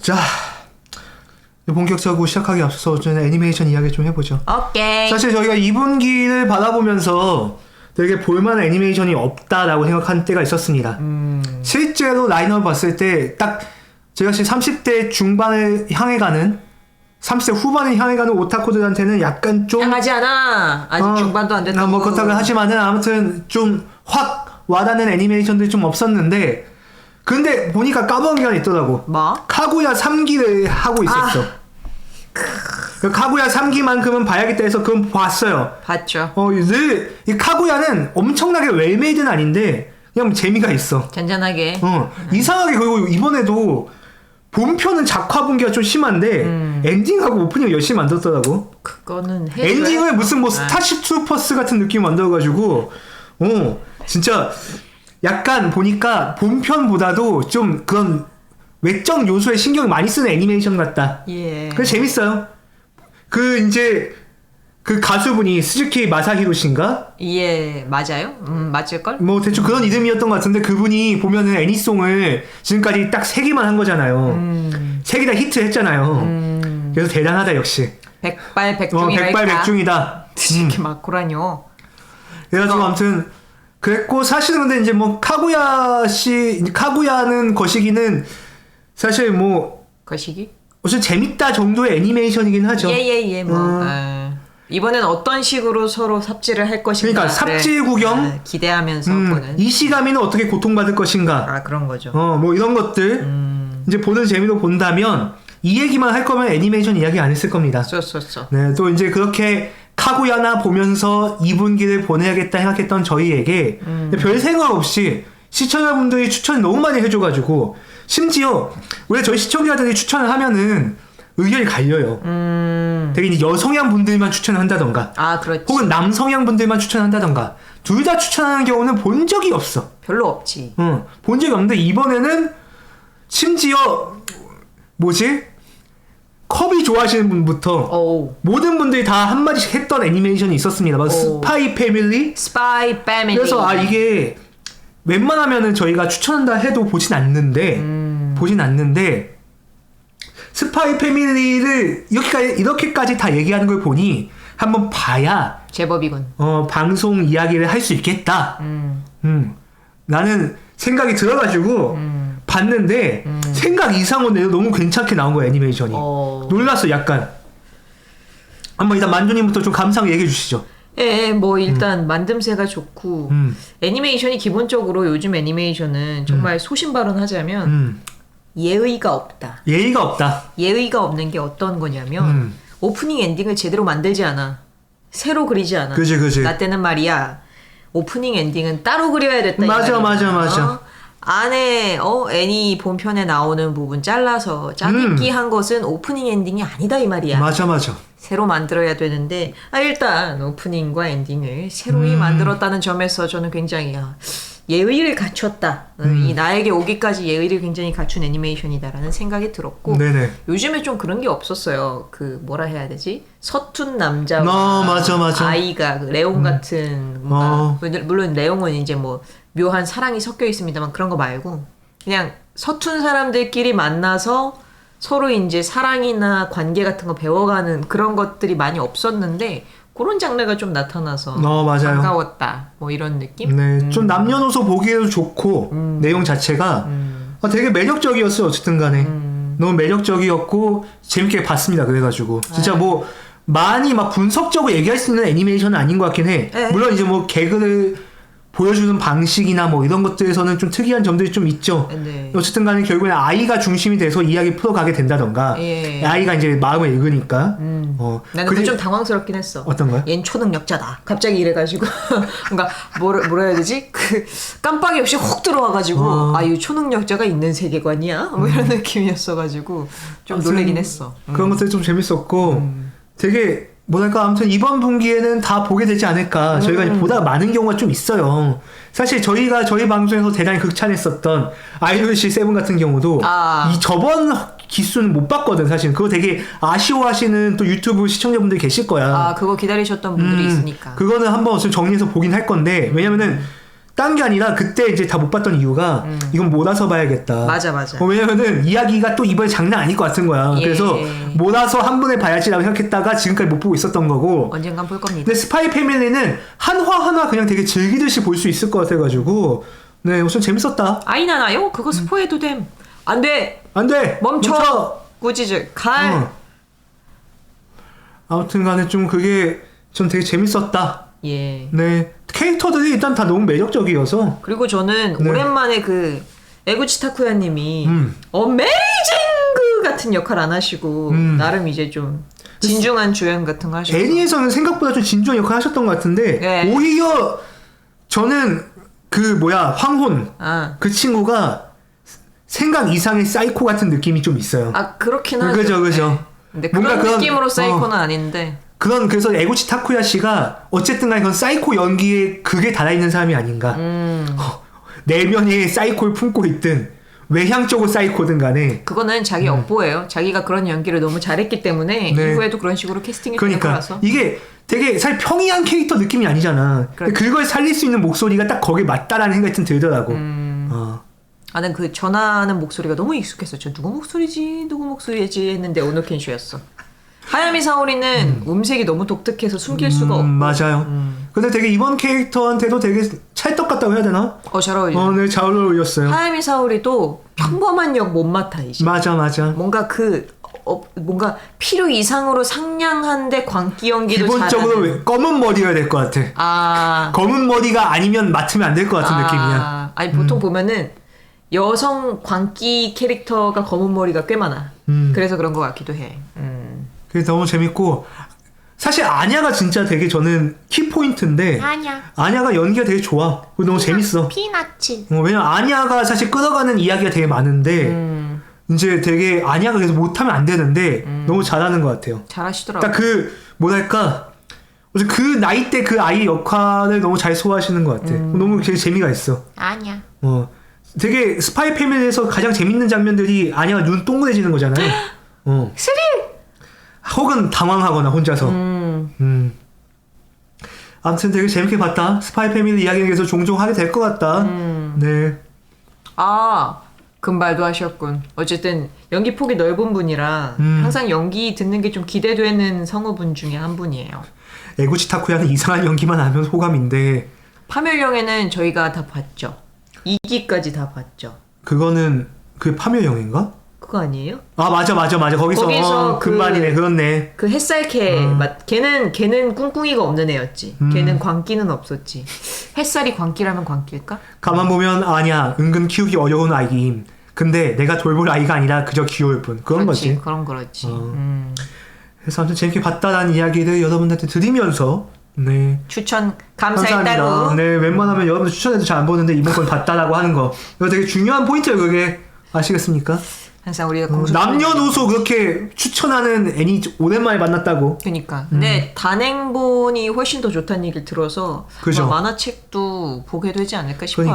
자 본격적으로 시작하기 앞서서 저는 애니메이션 이야기 좀 해보죠. 오케이. 사실 저희가 2분기를 바라보면서 되게 볼만한 애니메이션이 없다라고 생각한 때가 있었습니다. 음. 실제로 라인업 봤을 때 딱 제가 지금 30대 중반을 향해 가는 30대 후반을 향해 가는 오타쿠들한테는 약간 좀 향하지 않아. 아직 어, 중반도 안 됐다고. 아, 뭐 그렇다고 하지만은 아무튼 좀 확 와닿는 애니메이션들이 좀 없었는데 근데 보니까 까먹은 게 있더라고. 뭐? 카구야 3기를 하고 있었어. 그 카구야 3기만큼은 봐야겠다 해서 그건 봤어요. 봤죠. 어, 늘, 이 카구야는 엄청나게 웰메이드는 아닌데, 그냥 재미가 있어. 잔잔하게. 어, 이상하게 그리고 이번에도 본편은 작화 분기가 좀 심한데, 음. 엔딩하고 오프닝을 열심히 만들었더라고. 그거는 엔딩을 무슨 뭐 아. 스타쉽 트루퍼스 같은 느낌 만들어가지고, 어, 진짜 약간 보니까 본편보다도 좀 그런 외적 요소에 신경 많이 쓰는 애니메이션 같다. 예. 그래서 재밌어요. 그 이제 그 가수분이 스즈키 마사히로 씨인가? 예, 맞아요. 음, 맞을 걸. 뭐 대충 그런 이름이었던 것 같은데 그분이 보면은 애니송을 지금까지 딱 세 개만 한 거잖아요. 음. 세개 다 히트했잖아요. 음. 그래서 대단하다 역시. 백발 어, 백중이랄까. 백발 백중이다. 이렇게 막고라뇨. 그래가지고 어. 아무튼 그랬고 사실은 근데 이제 뭐 카구야 씨 카구야는 거시기는 사실 뭐 거시기? 어쨌든 재밌다 정도의 애니메이션이긴 하죠. 예예 예 뭐. 음. 아, 이번엔 어떤 식으로 서로 삽질을 할 것인가. 그러니까 삽질 구경? 아, 기대하면서 음, 보는. 이시가미는 어떻게 고통받을 것인가? 아 그런 거죠. 어, 뭐 이런 것들 음. 이제 보는 재미로 본다면 이 얘기만 할 거면 애니메이션 이야기 안 했을 겁니다. 쏘쏘쏘. 네, 또 이제 그렇게 카구야나 보면서 2분기를 보내야겠다 생각했던 저희에게 음. 별 생각 없이 시청자분들이 추천을 너무 많이 해줘가지고 심지어 왜 저희 시청자들이 추천을 하면은 의견이 갈려요. 음. 되게 여성향 분들만 추천을 한다던가 아 그렇지. 혹은 남성향 분들만 추천한다던가 둘 다 추천하는 경우는 본 적이 없어. 별로 없지. 응, 본 적이 없는데 이번에는 심지어 뭐지? 컵이 좋아하시는 분부터 오. 모든 분들이 다 한마디씩 했던 애니메이션이 있었습니다. 막 오. 스파이 패밀리. 스파이 패밀리. 그래서 아 이게 웬만하면은 저희가 추천한다 해도 보진 않는데 음. 보진 않는데 스파이 패밀리를 이렇게까지 이렇게까지 다 얘기하는 걸 보니 한번 봐야 제법이군. 어 방송 이야기를 할 수 있겠다. 음. 음 나는 생각이 들어가지고 음. 봤는데 음. 생각 이상으로 너무 괜찮게 나온 거야 애니메이션이. 어. 놀랐어 약간. 한번 일단 만두님부터 좀 감상 얘기해 주시죠. 예, 뭐 일단 만듦새가 좋고 음, 애니메이션이 기본적으로 요즘 애니메이션은 정말 소신발언하자면 음. 예의가 없다. 예의가 없다. 예의가 없는 게 어떤 거냐면 음. 오프닝 엔딩을 제대로 만들지 않아. 새로 그리지 않아. 그지, 그지. 나 때는 말이야. 오프닝 엔딩은 따로 그려야 됐다. 이 맞아. 맞아, 맞아. 어? 안에 어 애니 본편에 나오는 부분 잘라서 짜깁기 한 것은 오프닝 엔딩이 아니다 이 말이야. 음. 맞아, 맞아. 새로 만들어야 되는데 아 일단 오프닝과 엔딩을 새로이 음. 만들었다는 점에서 저는 굉장히 아, 예의를 갖췄다. 어, 음. 이 나에게 오기까지 예의를 굉장히 갖춘 애니메이션이다라는 생각이 들었고 네네. 요즘에 좀 그런 게 없었어요. 그 뭐라 해야 되지? 서툰 남자와 어, 맞아, 맞아. 아이가 그 레옹 같은 뭔가 어. 물론- 물론 레옹은 이제 뭐 묘한 사랑이 섞여 있습니다만 그런 거 말고 그냥 서툰 사람들끼리 만나서 서로 이제 사랑이나 관계 같은 거 배워가는 그런 것들이 많이 없었는데 그런 장르가 좀 나타나서 어, 맞아요. 반가웠다. 뭐 이런 느낌? 네, 좀 남녀노소 보기에도 좋고 내용 자체가 음. 아, 되게 매력적이었어요. 어쨌든 간에 음. 너무 매력적이었고 재밌게 봤습니다. 그래가지고 진짜 뭐 많이 막 분석적으로 얘기할 수 있는 애니메이션은 아닌 것 같긴 해. 네. 물론 이제 뭐 개그를 보여주는 방식이나 뭐 이런 것들에서는 좀 특이한 점들이 좀 있죠. 네. 어쨌든 간에 결국에는 아이가 중심이 돼서 이야기 풀어가게 된다던가 예. 아이가 이제 마음을 읽으니까 음. 어, 나는 그게 좀 당황스럽긴 했어. 어떤 거요? 얜 초능력자다. 갑자기 이래가지고 뭔가 뭐라 뭐라 해야 되지? 그 깜빡이 없이 훅 들어와가지고 어. 음. 아이 초능력자가 있는 세계관이야? 뭐 이런 느낌이었어가지고 좀 놀래긴 했어. 음. 그런 것들이 좀 재밌었고 되게 뭐랄까 아무튼 이번 분기에는 다 보게 되지 않을까 저희가 음. 이제 보다 많은 경우가 좀 있어요. 사실 저희가 저희 방송에서 대단히 극찬했었던 아이돌씨 세븐 같은 경우도 아. 이 저번 기수는 못 봤거든 사실 그거 되게 아쉬워하시는 또 유튜브 시청자분들 계실 거야. 아 그거 기다리셨던 분들이 음, 있으니까. 그거는 한번 좀 정리해서 보긴 할 건데 왜냐면은 딴 게 아니라 그때 이제 다 못 봤던 이유가 이건 몰아서 봐야겠다. 음. 맞아, 맞아. 어, 왜냐면은 이야기가 또 이번에 장난 아닐 것 같은 거야. 예. 그래서 몰아서 한 번에 봐야지라고 생각했다가 지금까지 못 보고 있었던 거고. 언젠간 볼 겁니다. 근데 스파이 패밀리는 한화 한화 그냥 되게 즐기듯이 볼 수 있을 것 같아가지고 네 우선 재밌었다. 아이 나나요? 그거 스포해도 됨. 안 돼. 안 돼. 멈춰. 꾸짖을 갈. 어. 아무튼간에 좀 그게 전 되게 재밌었다. 예. 네 캐릭터들이 일단 다 너무 매력적이어서 그리고 저는 네. 오랜만에 그 에구치 타쿠야님이 음. 어메이징 같은 역할 안 하시고 음. 나름 이제 좀 진중한 주연 같은 거 하시고. 애니에서는 생각보다 좀 진중한 역할 하셨던 것 같은데 네. 오히려 저는 그 뭐야 황혼 아, 그 친구가 생각 이상의 사이코 같은 느낌이 좀 있어요. 아 그렇긴 하죠. 그죠, 그죠. 네. 근데 그런 뭔가 그런- 느낌으로 사이코는 어. 아닌데. 그런 그래서 에고치 타쿠야 씨가 어쨌든 간에 그런 사이코 연기에 극에 달아있는 사람이 아닌가. 음. 내면에 사이코를 품고 있든 외향적으로 사이코든 간에 그거는 자기 업보예요. 자기가 그런 연기를 너무 잘했기 때문에 음. 네. 이후에도 그런 식으로 캐스팅이 그러니까 거라서. 이게 되게 사실 평이한 캐릭터 느낌이 아니잖아. 근데 그렇죠. 그걸 살릴 수 있는 목소리가 딱 거기에 맞다라는 생각이 좀 들더라고. 음. 어. 나는 그 전화하는 목소리가 너무 익숙했어. 저 누구 목소리지? 누구 목소리지? 했는데 오노켄슈였어. 하야미 사오리는 음. 색이 너무 독특해서 숨길 수가 없고. 음, 맞아요. 근데 되게 이번 캐릭터한테도 되게 찰떡 같다고 해야 되나? 어, 잘 어울려. 어, 네, 잘 어울렸어요. 하야미 사오리도 평범한 역 못 맡아 이제. 맞아, 맞아. 뭔가 그 어, 뭔가 필요 이상으로 상냥한데 광기 연기도 기본적으로 잘하는. 왜- 검은 머리여야 될 것 같아. 아. 검은 머리가 아니면 맡으면 안 될 것 같은 아, 느낌이야. 아니 보통 보면은 여성 광기 캐릭터가 검은 머리가 꽤 많아. 음. 그래서 그런 것 같기도 해. 음. 그래서 너무 재밌고 사실 아냐가 진짜 되게 저는 키포인트인데 아냐 아냐가 연기가 되게 좋아. 그리고 너무 재밌어. 피나츠 어, 왜냐면 아냐가 사실 끌어가는 이야기가 되게 많은데 음. 이제 되게 아냐가 계속 못하면 안 되는데 너무 잘하는 것 같아요. 잘하시더라고. 딱그 뭐랄까 어제 그 나이 때 그 아이 역할을 너무 잘 소화하시는 것 같아. 너무 되게 재미가 있어. 아냐 어 되게 스파이 패밀리에서 가장 재밌는 장면들이 아냐가 눈 동그래지는 거잖아요. 어. 혹은 당황하거나 혼자서. 음. 음. 아무튼 되게 재밌게 봤다. 스파이 패밀리 이야기는 계속 종종 하게 될 것 같다. 음. 네. 아 금발도 하셨군. 어쨌든 연기 폭이 넓은 분이라 음. 항상 연기 듣는 게 좀 기대되는 성우분 중에 한 분이에요. 에구치 타쿠야는 이상한 연기만 하면 호감인데 파멸령에는 저희가 다 봤죠. 2기까지 다 봤죠. 그거는 그 파묘영인가? 그거 아니에요? 아 맞아 맞아 맞아 거기서, 거기서 어, 그- 금발이네 그렇네. 그 햇살캐 음. 맞 걔는 걔는 꿍꿍이가 없는 애였지. 음. 걔는 광기는 없었지. 햇살이 광기라면 광기일까? 가만 보면 아니야 은근 키우기 어려운 아이임. 근데 내가 돌볼 아이가 아니라 그저 귀여울 뿐 그런 그렇지. 거지. 그런 거렇지. 어. 음. 그래서 아무튼 재밌게 봤다라는 이야기를 여러분들한테 드리면서 네 추천 감사했다고. 네, 웬만하면 여러분들 추천해도 잘 안 보는데 이번 건 봤다라고 하는 거. 이거 되게 중요한 포인트예요, 그게. 아시겠습니까? 항상 우리가 어, 공식 남녀노소 그렇게 추천하는 애니 오랜만에 만났다고. 그니까. 근데 단행본이 훨씬 더 좋다는 얘기를 들어서 음. 그죠. 아마 만화책도 보게 되지 않을까 싶어요.